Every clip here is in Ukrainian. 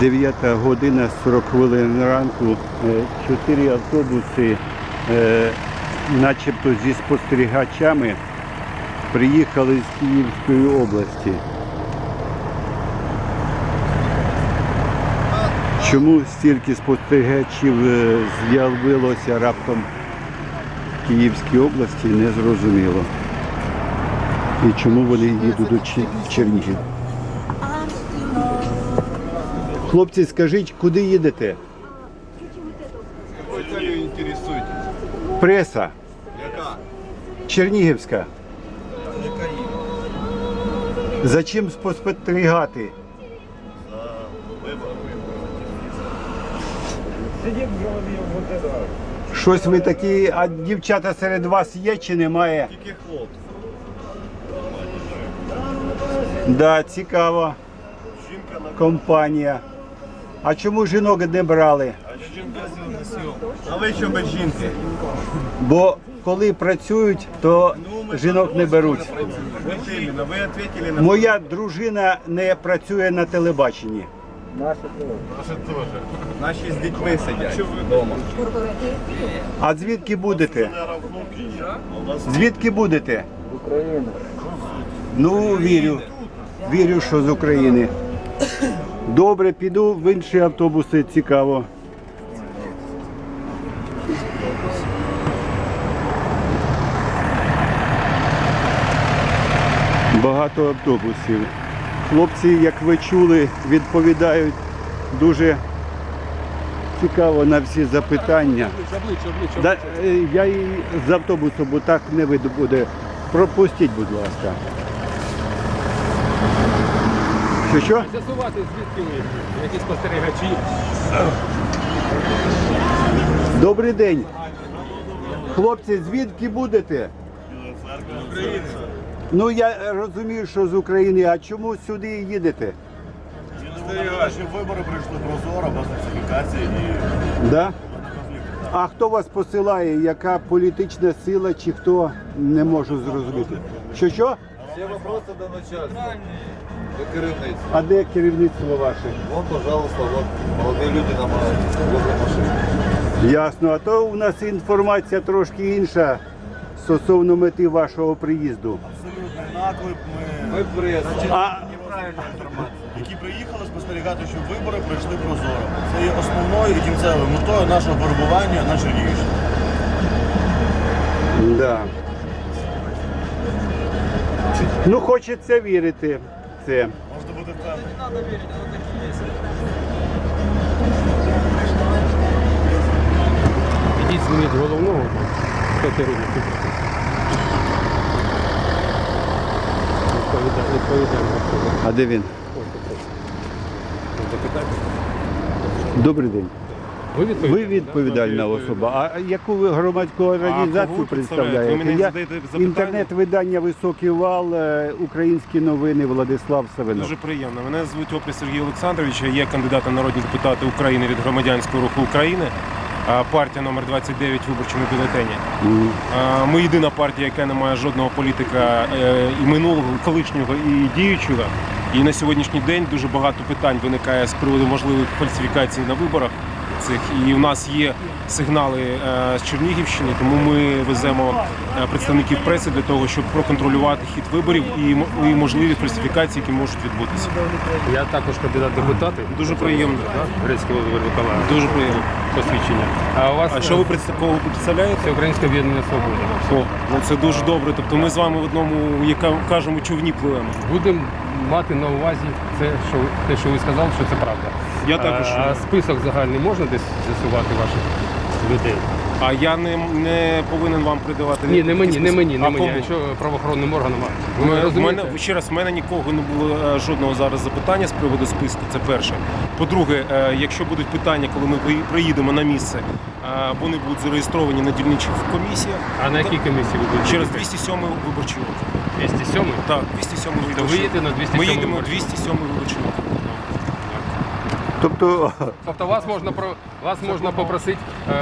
9 година 40 хвилин ранку. Е, Чотири автобуси, е, начебто зі спостерігачами, приїхали з Київської області. Чому стільки спостерігачів е, з'явилося раптом в Київській області, не зрозуміло. І чому вони їдуть до Чернігів? Хлопці, скажіть, куди їдете? Целью интересуйтесь. Преса. Яка? Чернігівська. Яка є? За чим спостерігати? За виборами. Щось ви такі, а дівчата серед вас є чи немає? Тільки хлопці. Да, цікава Жінка на компанія. А чому жінок не брали? а ви що без жінки? Бо коли працюють, то жінок не беруть. Моя дружина не працює на телебаченні. Наші теж. Наші з дітьми сидять вдома. А звідки будете? Звідки будете? З України. Ну, вірю. Вірю, що з України. Добре, піду в інші автобуси, цікаво. Багато автобусів. Хлопці, як ви чули, відповідають дуже цікаво на всі запитання. Да, е, я і з автобусу, бо так не буде. Пропустіть, будь ласка. Що що? З'ясувати, звідки ви, які спостерігачі. Добрий день. Хлопці, звідки будете? Ну я розумію, що з України, а чому сюди їдете? Щоб вибори пройшли прозоро, без фальсифікації і Да? А хто вас посилає? Яка політична сила чи хто не можу зрозуміти? Що що? Все вопросы до начальства, до керівництва. А де керівництво ваше? Вон, пожалуйста, вот молодые люди на ма- возле машины. Ясно, а то у нас інформація трошки інша стосовно мети вашого приїзду. абсолютно наклеп ми, Мы пресса. А неправильна інформація. Які приїхали спостерігати, щоб вибори пройшли прозоро. Це є основною і кінцевою метою нашого перебування на Чернігівщині. Да. Ну, хочеться вірити в це. Можете бути впевнені. Ідіть зніміть головного, хто керує цим процесом. А де він? Добрий день. Ви відповідаєте? Ви відповідальна особа. А яку ви громадську організацію ви представляєте? Ви Я інтернет-видання Високий вал, е, українські новини Владислав Савинов. Дуже приємно. Мене звуть Опрі Сергій Олександрович. Я є кандидатом народні депутати України від громадянського руху України. Партія номер 29 в виборчому бюлетені. Ми єдина партія, яка не має жодного політика е, і минулого, і колишнього, і діючого. І на сьогоднішній день дуже багато питань виникає з приводу можливих фальсифікацій на виборах цих. І у нас є сигнали е, з Чернігівщини, тому ми веземо е, представників преси для того, щоб проконтролювати хід виборів і, можливі фальсифікації, які можуть відбутися. Я також кандидат депутати. Дуже приємно. Грецький Володимир Миколаївич. Дуже приємно. Посвідчення. А у вас А що ви представляєте? Це Українське об'єднання свободи. О, ну це дуже добре. Тобто ми з вами в одному, як кажемо, човні пливемо. Будемо мати на увазі це, що те, що ви сказали, що це правда. Я також. А список загальний можна десь з'ясувати ваших людей? А я не, не повинен вам придавати. Ні, не мені, не мені, не А мені, кому? а що правоохоронним органам. У Ви розумієте? мене ще раз, в мене нікого не було е, жодного зараз запитання з приводу списку. Це перше. По-друге, е, якщо будуть питання, коли ми приїдемо на місце, е, вони будуть зареєстровані на дільничих комісіях А на якій комісії ви будете? через 207 виборчий округ. 207? Так, 207 То ви їдете на 207 Ми їдемо виборчий? 207 виборчий округ. Тобто, Тобто вас можна про вас можна попросити е,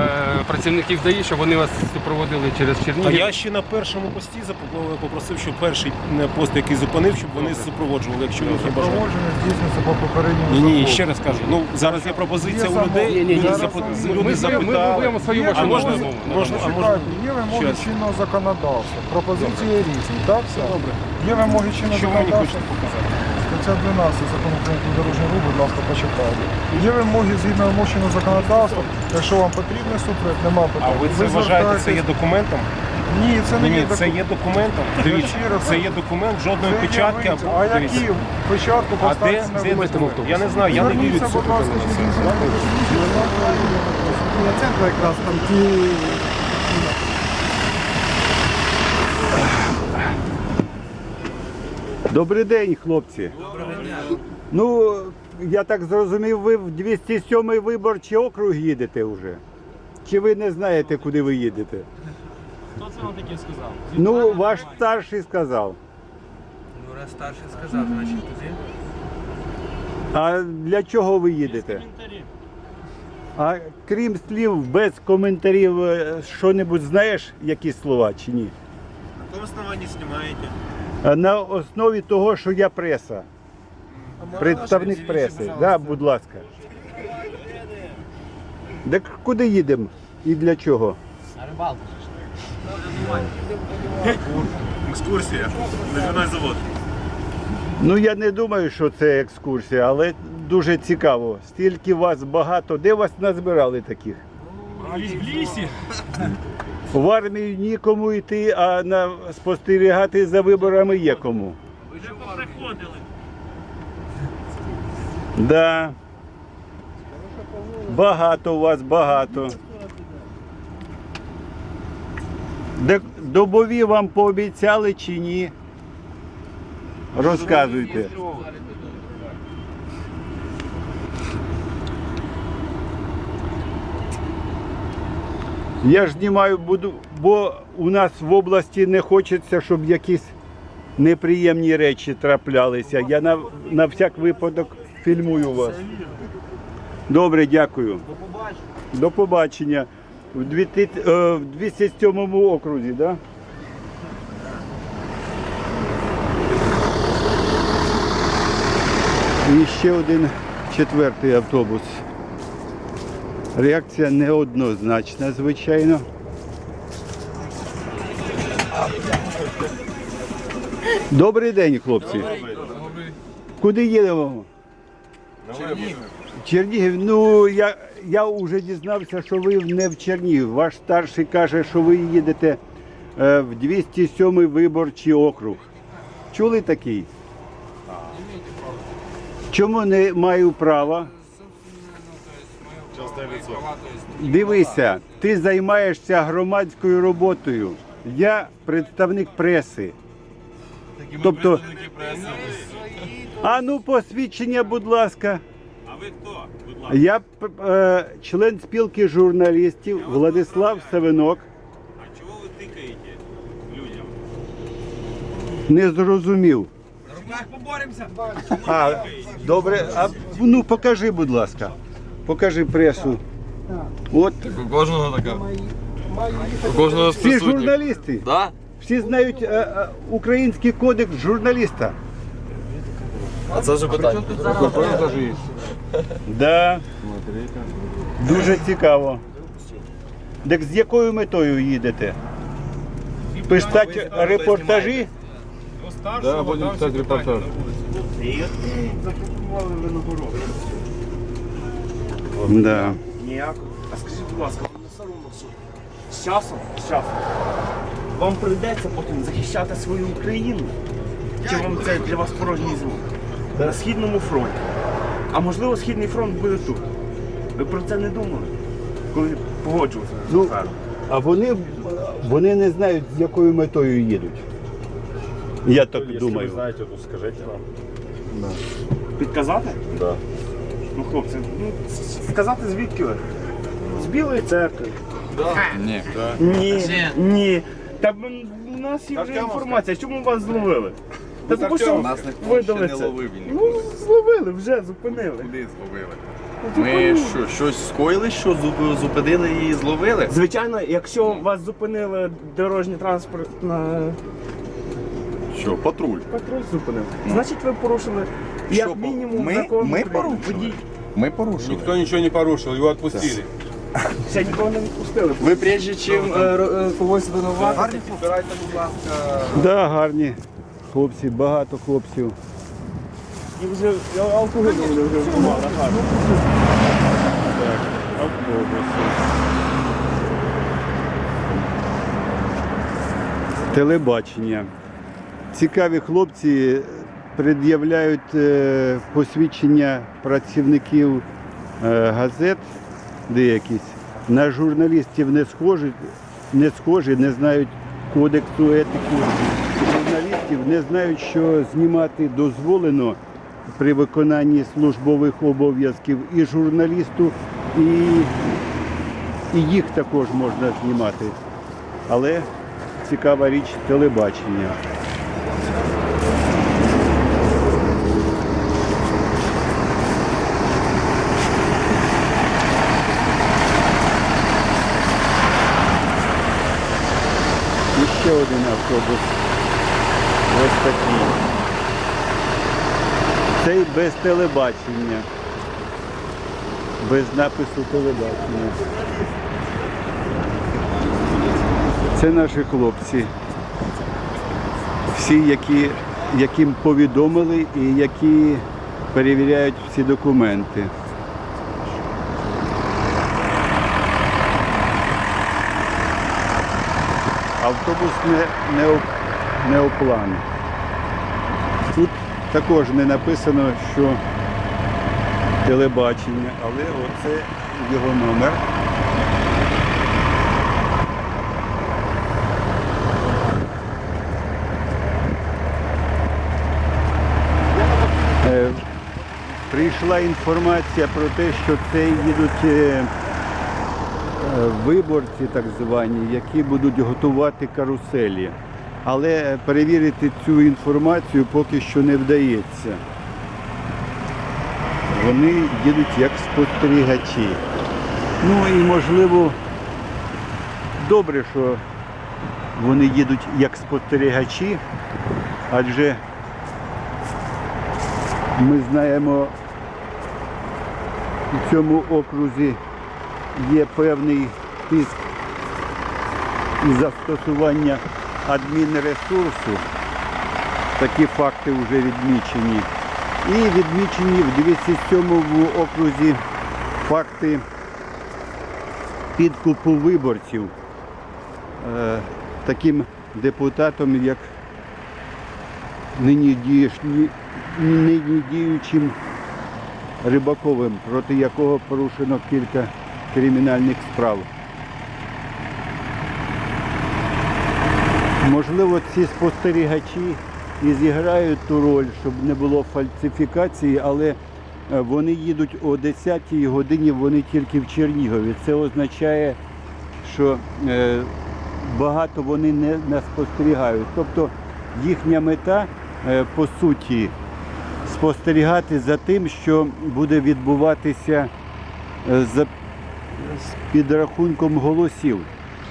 працівників ДАІ, щоб вони вас супроводили через А Чернігів. я ще на першому пості запо- попросив, щоб перший е, пост, який зупинив, щоб вони супроводжували, якщо них є бажання. Проводження здійснюється по попередньому Ні, ні, ще раз кажу. Ну зараз є пропозиція у людей. Ні, ні, ні. Люди, Зараз запит- ми- люди ми, ми, запитали. ми будемо свою А вашу можна, можна, а можна Чекайте, є вимоги Щас. чинного законодавства. Пропозиції різні, так? все? добре. Є вимоги чинного що ви мені законодавства. хочете показати? Стаття 12 закону України про дорожній рух, будь ласка, почитайте. Є вимоги згідно вимог чинного законодавства. Якщо вам потрібний супровід, нема А ви це вважаєте, це є документом? Ні, це не Ні, є це є документом. Дивіться, це є документ, жодної Це є печатки або А дивіться. які печатку А де, поставити де не документ? Я не знаю, я не вірю Зверніться, цю будь ласка, центр якраз там ті. Добрий день, хлопці. Ну, я так зрозумів, ви в 207-й виборчий округ їдете вже. Чи ви не знаєте, куди ви їдете? Хто це вам таке сказав? Ну, ваш старший сказав. Ну, раз старший сказав, значить туди. А для чого ви їдете? А крім слів, без коментарів, е, що-небудь знаєш, які слова чи ні? На якому основанні знімаєте? А На основі того, що я преса. Представник преси. Да, будь ласка. Так куди їдемо і для чого? На рибалку. Екскурсія. Лежаний завод. Ну я не думаю, що це екскурсія, але дуже цікаво. Стільки вас багато. Де вас назбирали таких? В лісі. В армію нікому йти, а на спостерігати за виборами є кому. Ви вже поприходили. Да. Багато у вас, багато. Добові вам пообіцяли чи ні? Розказуйте. Я ж знімаю, буду, бо у нас в області не хочеться, щоб якісь неприємні речі траплялися. Я на, на всяк випадок фільмую вас. Добре, дякую. До побачення. В 2000 е, 207 окрузі, так? Да? І ще один четвертий автобус. Реакція неоднозначна, звичайно. Добрий день, хлопці. Куди їдемо? Чернігів. Ну я, я вже дізнався, що ви не в Чернігів. Ваш старший каже, що ви їдете е, в 207 виборчий округ. Чули такий? Чому не маю права? Дивися, ти займаєшся громадською роботою. Я представник преси. Тобто, а ну посвідчення, будь ласка. А ви хто? Будь Я е, член спілки журналістів Владислав Савинок. А чого ви тикаєте людям? Не зрозумів. Поборемося. А, добре, а ну покажи, будь ласка. Покажи пресу. От У кожного така. У кожного всі журналісти. Да? Всі знають е, е, український кодекс журналіста. А це вже питання. Да. Дуже цікаво. Так з якою метою їдете? Писати репортажі? Да, будемо писати репортаж. Запропонували. Да. Ніяк. А скажіть, будь ласка, ви не соромно, що з часом, з часом, вам прийдеться потім захищати свою Україну? Чи вам це для вас порожній звук? На Східному фронті. А можливо, Східний фронт буде тут. Ви про це не думали, коли погоджувалися на Ну, а вони, вони не знають, з якою метою їдуть. Я так думаю. знаєте, то скажіть нам. Підказати? Да. Ну, хлопці, ну, сказати звідки ви? З Білої церкви. Ні. Ні, ні. Та м, у нас є вже інформація, чому вас зловили? Та тому що Нас ніхто видали ще не це. ловив, він Ну, зловили, вже зупинили. Куди зловили? Ми що, щось скоїли, що зуп- зупинили і зловили? Звичайно, якщо вас зупинили дорожній транспорт на Що, патруль? патруль зупинив, значить ви порушили Що, як мінімум ми- закон ми України. порушили? Водій. Ми порушили. Ніхто нічого не порушив, його відпустили. Ще нікого не відпустили. Ви прежде чим е, ро- е, когось винувати, підбирайте, будь ласка. Да, гарні хлопці, багато хлопців. І вже алкоголь вже вживали. гарно. автобуси. Телебачення. Цікаві хлопці пред'являють е, посвідчення працівників е, газет деякісь. На журналістів не схожі, не схожі, не знають кодексу етики журналістів, не знають, що знімати дозволено при виконанні службових обов'язків і журналісту, і, і їх також можна знімати. Але цікава річ телебачення. Ще один автобус. Ось такий. Цей без телебачення. Без напису телебачення. Це наші хлопці. Всі, які, яким повідомили і які перевіряють всі документи. Автобус не, не, оп- неоплан. Тут також не написано, що телебачення, але оце його номер. Е, Прийшла інформація про те, що це їдуть е, виборці, так звані, які будуть готувати каруселі. Але перевірити цю інформацію поки що не вдається. Вони їдуть як спостерігачі. Ну і можливо, добре, що вони їдуть як спостерігачі, адже ми знаємо, у цьому окрузі є певний тиск і застосування адмінресурсу. Такі факти вже відмічені. І відмічені в 207 окрузі факти підкупу виборців е, таким депутатом, як нині, нині діючим Рибаковим, проти якого порушено кілька кримінальних справ. Можливо, ці спостерігачі і зіграють ту роль, щоб не було фальсифікації, але е, вони їдуть о 10-й годині, вони тільки в Чернігові. Це означає, що е, багато вони не, не спостерігають. Тобто їхня мета, е, по суті, спостерігати за тим, що буде відбуватися за з підрахунком голосів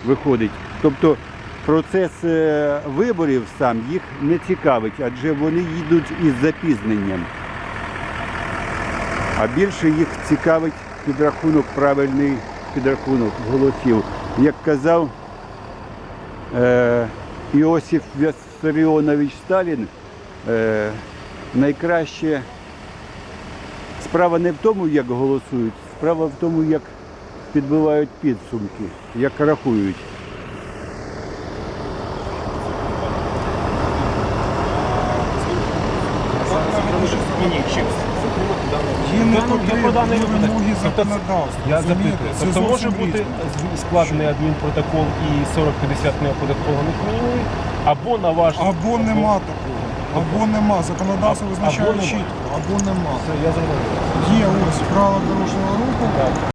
виходить. Тобто процес е, виборів сам їх не цікавить, адже вони їдуть із запізненням. А більше їх цікавить підрахунок, правильний підрахунок голосів. Як казав е, Іосиф Віссаріонович Сталін, е, найкраще справа не в тому, як голосують, справа в тому, як підбивають підсумки, як рахують. Є не потрібні вимоги законодавства. Я розумієте? Це тобто може зовсім бути різне. складений адмінпротокол і 40-50 неоподаткованих мінімумів, або на ваш Або нема такого. Або нема. Законодавство Або визначає нема. чітко, або нема. Це я зрозумів. Є ось правила дорожнього руху,